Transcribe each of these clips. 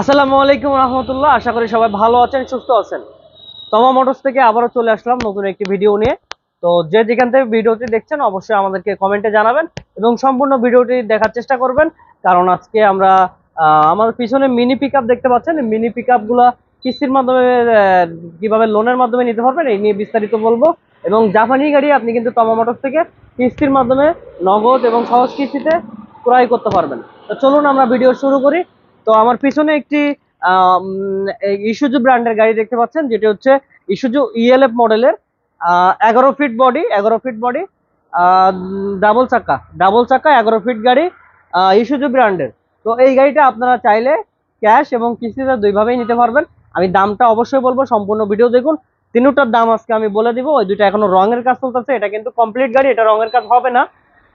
আসসালামু আলাইকুম রহমতুল্লাহ, আশা করি সবাই ভালো আছেন, সুস্থ আছেন। তমা মোটরস থেকে আবারও চলে আসলাম নতুন একটি ভিডিও নিয়ে। তো যে যেখান থেকে ভিডিওটি দেখছেন, অবশ্যই আমাদেরকে কমেন্টে জানাবেন এবং সম্পূর্ণ ভিডিওটি দেখার চেষ্টা করবেন। কারণ আজকে আমরা আমার পিছনে মিনি পিক দেখতে পাচ্ছেন। মিনি পিক কিস্তির মাধ্যমে কীভাবে লোনের মাধ্যমে নিতে পারবেন, এই নিয়ে বিস্তারিত বলব। এবং জাপানি গাড়ি আপনি কিন্তু তমা মোটরস থেকে কিস্তির মাধ্যমে নগদ এবং সহজ কিস্তিতে ক্রয় করতে পারবেন। তো চলুন আমরা ভিডিও শুরু করি। তো আমার পিছনে একটি ইস্যুজু ব্র্যান্ডের গাড়ি দেখতে পাচ্ছেন, যেটি হচ্ছে ইস্যুজু ইএলএফ মডেলের এগারো ফিট বডি এগারো ফিট বডি ডাবল চাকা ডাবল চাকা, এগারো ফিট গাড়ি ইস্যুজু ব্র্যান্ডের তো এই গাড়িটা আপনারা চাইলে ক্যাশ এবং কিস্তিতে দুইভাবেই নিতে পারবেন। আমি দামটা অবশ্যই বলব, সম্পূর্ণ ভিডিও দেখুন। তিনটার দাম আজকে আমি বলে দিব, ওই দুটো এখনও রঙের কাজ চলতেছে, এটা কিন্তু কমপ্লিট গাড়ি, এটা রঙের কাজ হবে না।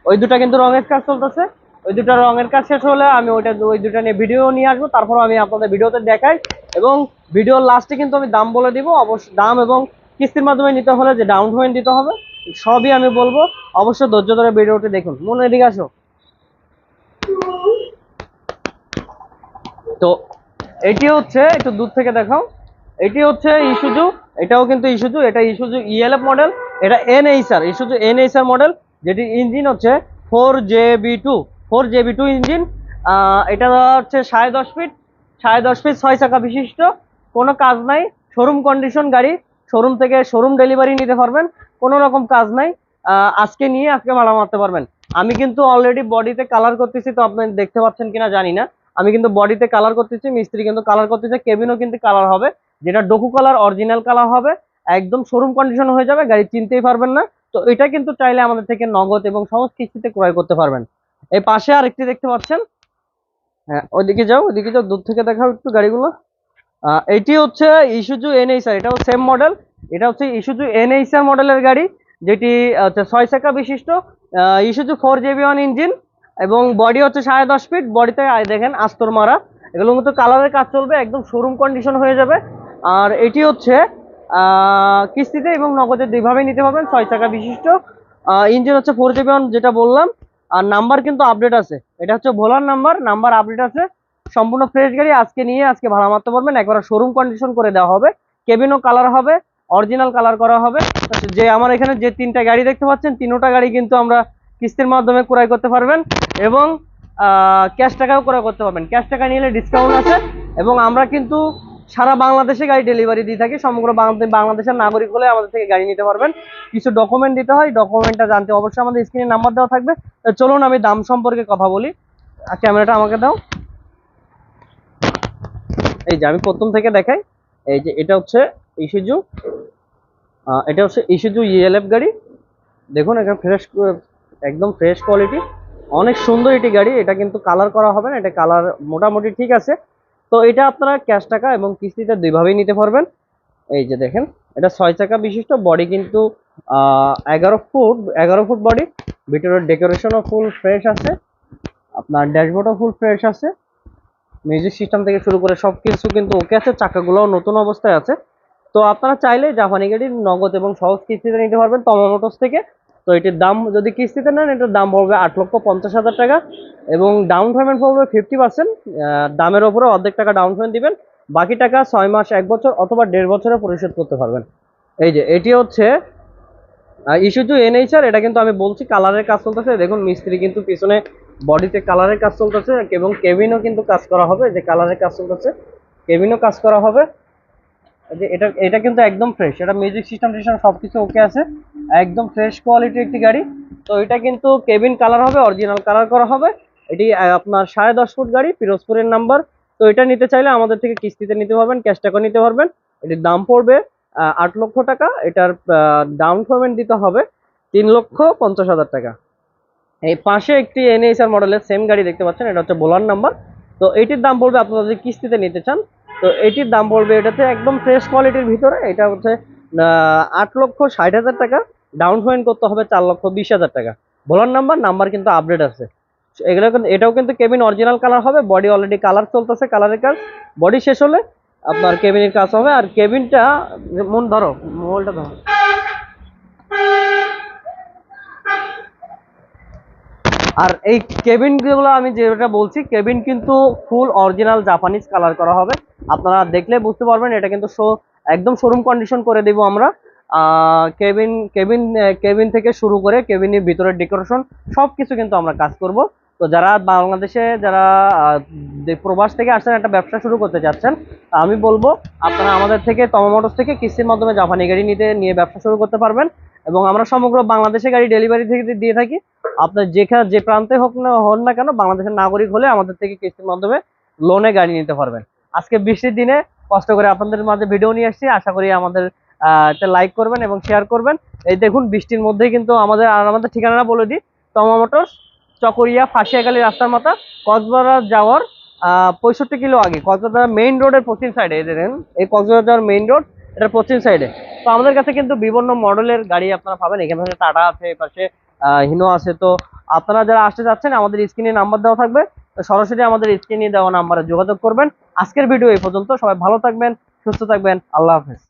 ওই দুটা কিন্তু রঙের কাজ চলতেছে। ওই দুটা রঙের কাজ শেষ হলে আমি ওইটা ওই দুটা নিয়ে ভিডিও নিয়ে আসব, তারপর আমি আপনাদের ভিডিওতে দেখাই। এবং ভিডিওর লাস্টে কিন্তু আমি দাম বলে দিব। অবশ্য দাম এবং কিস্তির মাধ্যমে নিতে হলে যে ডাউন পেমেন্ট দিতে হবে, সবই আমি বলব। অবশ্যই ধৈর্য ধরে ভিডিওটি দেখুন। মনে এদিকে আসো। তো এটি হচ্ছে, একটু দূর থেকে দেখাও। এটি হচ্ছে ইস্যুজু এটাও কিন্তু ইস্যুজু এটা ইস্যুজু ইএলএফ মডেল এটা N HR Isuzu N HR model যেটি ইঞ্জিন হচ্ছে four J B two four J B two engine এটা হচ্ছে সাড়ে দশ ফিট সাড়ে দশ ফিট ছয় চাকা বিশিষ্ট, কোনো কাজ নাই শোরুম কন্ডিশন গাড়ি শোরুম থেকে শোরুম ডেলিভারি নিতে পারবেন, কোনো রকম কাজ নাই আজকে নিয়ে আজকে ভাড়া মারতে পারবেন। আমি কিন্তু অলরেডি বডিতে কালার করতেছি, তো আপনি দেখতে পাচ্ছেন কিনা জানি না। আমি কিন্তু বডিতে কালার করতেছি, মিস্ত্রি কিন্তু কালার করতেছে কেবিনও কিন্তু কালার হবে, যেটা ডোকু কালার অরিজিনাল কালার হবে, একদম শোরুম কন্ডিশন হয়ে যাবে, গাড়ি চিনতেই পারবেন না। তো এটা কিন্তু চাইলে আমাদের থেকে নগদ এবং সহজ কিস্তিতে ক্রয় করতে পারবেন। এই পাশে আরেকটি দেখতে পাচ্ছেন। হ্যাঁ ওইদিকে যাও ওইদিকে যাও, দূর থেকে দেখাও একটু গাড়িগুলো। এটি হচ্ছে ইস্যুজু এনএইচআর এটাও সেম মডেল এটা হচ্ছে ইস্যুজু এনএইচআর মডেলের গাড়ি, যেটি হচ্ছে ছয় চাকা বিশিষ্ট। Isuzu four J B one engine এবং বডি হচ্ছে সাড়ে দশ ফিট বডিতে দেখেন, আস্তর মারা। এগুলোর মতো কালারের কাজ চলবে, একদম শোরুম কন্ডিশন হয়ে যাবে। আর এটি হচ্ছে কিস্তিতে এবং নগদে দুইভাবেই নিতে পারবেন, ছয় চাকা বিশিষ্ট। ইঞ্জিন হচ্ছে ফোর জেবি ওয়ান যেটা বললাম। আর নাম্বার কিন্তু আপডেট আছে। এটা হচ্ছে ভোলার নাম্বার নাম্বার আপডেট আছে। সম্পূর্ণ ফ্রেশ গাড়ি আজকে নিয়ে আজকে ভাড়া মারতে পারবেন। একবার শোরুম কন্ডিশন করে দেওয়া হবে। কেবিনও কালার হবে অরিজিনাল কালার করা হবে। যে আমার এখানে যে তিনটা গাড়ি দেখতে পাচ্ছেন, তিনোটা গাড়ি কিন্তু আমরা কিস্তির মাধ্যমে ক্রয় করতে পারবেন এবং ক্যাশ টাকাও ক্রয় করতে পারবেন। ক্যাশ টাকা নিলে ডিসকাউন্ট আছে এবং আমরা কিন্তু সারা বাংলাদেশে গাড়ি ডেলিভারি দিয়ে থাকি। সমগ্র বাংলাদেশের নাগরিক হলে আমাদের থেকে গাড়ি নিতে পারবেন। কিছু ডকুমেন্ট দিতে হয় ডকুমেন্টটা জানতে অবশ্যই আমাদের স্ক্রিনে নাম্বার দেওয়া থাকবে। চলুন আমি দাম সম্পর্কে কথা বলি। ক্যামেরাটা আমাকে দাও। এই যে আমি প্রথম থেকে দেখাই। এই যে এটা হচ্ছে ইস্যুজু এটা হচ্ছে ইস্যুজু ইএলএফ গাড়ি। দেখুন এখানে ফ্রেশ একদম ফ্রেশ কোয়ালিটি অনেক সুন্দর এটি গাড়ি। এটা কিন্তু কালার করা হবে না। এটা কালার মোটামুটি ঠিক আছে। তো এটা আপনারা ক্যাশ টাকা এবং কিস্তিতে দুইভাবেই নিতে পারবেন। এই যে দেখেন, এটা ছয় চাকা বিশিষ্ট বডি কিন্তু এগারো ফুট এগারো ফুট বডি ভিতরের ডেকোরেশনও ফুল ফ্রেশ আছে, আপনার ড্যাশবোর্ডও ফুল ফ্রেশ আছে। মিউজিক সিস্টেম থেকে শুরু করে সব কিছু কিন্তু ওকে আছে, চাকাগুলোও নতুন অবস্থায় আছে। তো আপনারা চাইলে জাপানি গাড়ির নগদ এবং সহজ কিস্তিতে নিতে পারবেন তমা মোটরস থেকে। তো এটির দাম যদি কিস্তিতে নেন, এটার দাম পড়বে আট লক্ষ পঞ্চাশ হাজার টাকা এবং ডাউন পেমেন্ট পড়বে ফিফটি পার্সেন্ট দামের ওপরে অর্ধেক টাকা ডাউন পেমেন্ট দিবেন। বাকি টাকা ছয় মাস, এক বছর অথবা দেড় বছরে পরিশোধ করতে পারবেন। এই যে, এটি হচ্ছে ইস্যু এনএইচআর এটা কিন্তু আমি বলছি কালারের কাজ চলতেছে। দেখুন, মিস্ত্রি কিন্তু পিছনে বডিতে কালারের কাজ চলতেছে, এবং কেবিনও কিন্তু কাজ করা হবে, যে কালারের কাজ চলতেছে। কেবিনও কাজ করা হবে। যে, এটা এটা কিন্তু একদম ফ্রেশ এটা মিউজিক সিস্টেম টিস্টেম সব কিছু ওকে আছে। একদম ফ্রেশ কোয়ালিটির একটি গাড়ি। তো এটা কিন্তু কেবিন কালার হবে অরিজিনাল কালার করা হবে। এটি আপনার সাড়ে দশ ফুট গাড়ি, পিরোজপুরের নাম্বার তো এটা নিতে চাইলে আমাদের থেকে কিস্তিতে নিতে পারবেন ক্যাশ টাকা নিতে পারবেন। এটির দাম পড়বে আট লক্ষ টাকা। এটার ডাউন পেমেন্ট দিতে হবে তিন লক্ষ পঞ্চাশ হাজার টাকা। এই পাশে একটি এনএসআর মডেলের সেম গাড়ি দেখতে পাচ্ছেন, এটা হচ্ছে বোলার নাম্বার তো এটির দাম পড়বে, আপনারা যদি কিস্তিতে নিতে চান, তো এটির দাম পড়বে এটাতে একদম ফ্রেশ কোয়ালিটির ভিতরে। এটা হচ্ছে আট লক্ষ ষাট হাজার টাকা। ডাউন পেমেন্ট করতে হবে চার লক্ষ বিশ হাজার টাকা। বোলার নাম্বার নাম্বার কিন্তু আপডেট আছে। এগুলো এটাও কিন্তু কেবিন অরিজিনাল কালার হবে বডি অলরেডি কালার চলতেছে কালারের কাজ। বডি শেষ হলে আপনার কেবিনের কাজ হবে। আর কেবিনটা মন ধরো, মোবাইলটা ধরো। আর এই কেবিনগুলো আমি যেটা বলছি কেবিন কিন্তু ফুল অরিজিনাল জাপানিজ কালার করা হবে। আপনারা দেখলে বুঝতে পারবেন, এটা কিন্তু শো একদম শোরুম কন্ডিশন করে দিব আমরা। কেবিন কেবিন কেবিন থেকে শুরু করে কেবিনের ভিতরের ডেকোরেশন সব কিছু কিন্তু আমরা কাজ করব। তো যারা বাংলাদেশে, যারা প্রবাস থেকে আসছেন, একটা ব্যবসা শুরু করতে যাচ্ছেন, আমি বলব, আপনারা আমাদের থেকে তমা মোটরস থেকে কিস্তির মাধ্যমে জাপানি গাড়ি নিতে, নিয়ে ব্যবসা শুরু করতে পারবেন। এবং আমরা সমগ্র বাংলাদেশে গাড়ি ডেলিভারি থেকে দিয়ে থাকি। আপনার যেখানে, যে প্রান্তে হোক না, হন না কেন, বাংলাদেশের নাগরিক হলে আমাদের থেকে কিস্তির মাধ্যমে লোনে গাড়ি নিতে পারবেন। আজকে বৃষ্টির দিনে কষ্ট করে আপনাদের মাঝে ভিডিও নিয়ে আসছি। আশা করি আমাদের লাইক করবেন এবং শেয়ার করবেন। এই দেখুন বৃষ্টির মধ্যেই কিন্তু আমাদের, আর আমাদের ঠিকানাটা বলে দিই, তমা মোটরস, চকরিয়া, ফাঁসিয়াখালী রাস্তার মাথা, কক্সবাজার যাওয়ার পঁয়ষট্টি কিলো আগে। কক্সবাজার মেইন রোডের পশ্চিম সাইডে এই দেখেন, এই কক্সবাজার যাওয়ার মেইন রোড এটার পশ্চিম সাইডে তো আমাদের কাছে কিন্তু বিভিন্ন মডেলের গাড়ি আপনারা পাবেন। এখানে টাটা আছে এপাশে হিনো আছে। তো আপনারা যারা আসতে যাচ্ছেন, আমাদের স্ক্রিনে নাম্বার দেওয়া থাকবে। সরাসরি আমাদের স্ক্রিনে দেওয়া নাম্বারে যোগাযোগ করবেন। আজকের ভিডিও এই পর্যন্ত। সবাই ভালো থাকবেন, সুস্থ থাকবেন। আল্লাহ হাফেজ।